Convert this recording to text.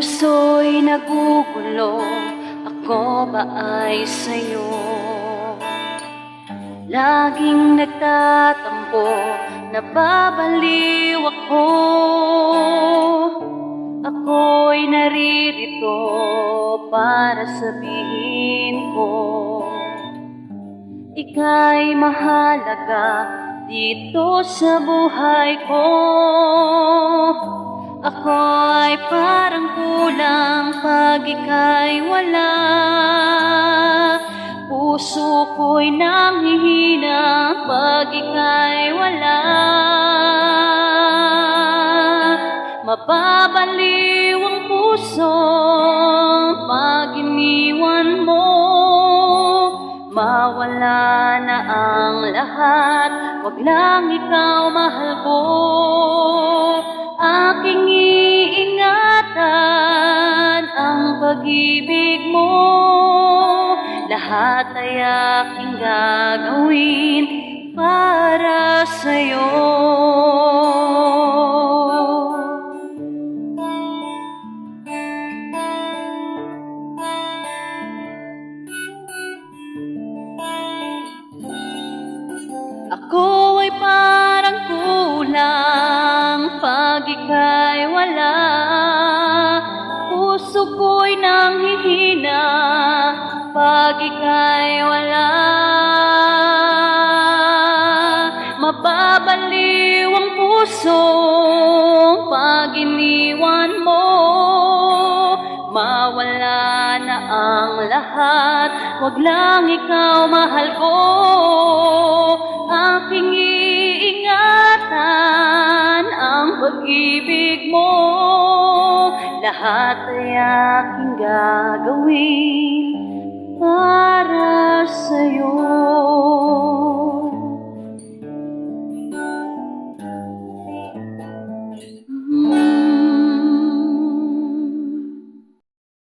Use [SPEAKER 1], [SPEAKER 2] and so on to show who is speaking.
[SPEAKER 1] puso'y nagugulo. Ako ba ay sa'yo? Laging nagtatampo Nababaliw ako. Ako'y naririto para sabihin ko. Ika'y mahalaga dito sa buhay ko parang kulang pag ika'y wala. Puso ko'y nanghihina pag ika'y wala. Mababaliw ang puso pag iniwan mo. Mawala na ang lahat. Wag lang ikaw mahal ko pag-ibig mo. Lahat ay aking gagawin para sa'yo pag ika'y wala? Mababaliw ang puso pag iniwan mo. Mawala na ang lahat Wag lang ikaw mahal ko. Aking iingatan ang pag-ibig mo. Lahat ay aking gagawin para sa'yo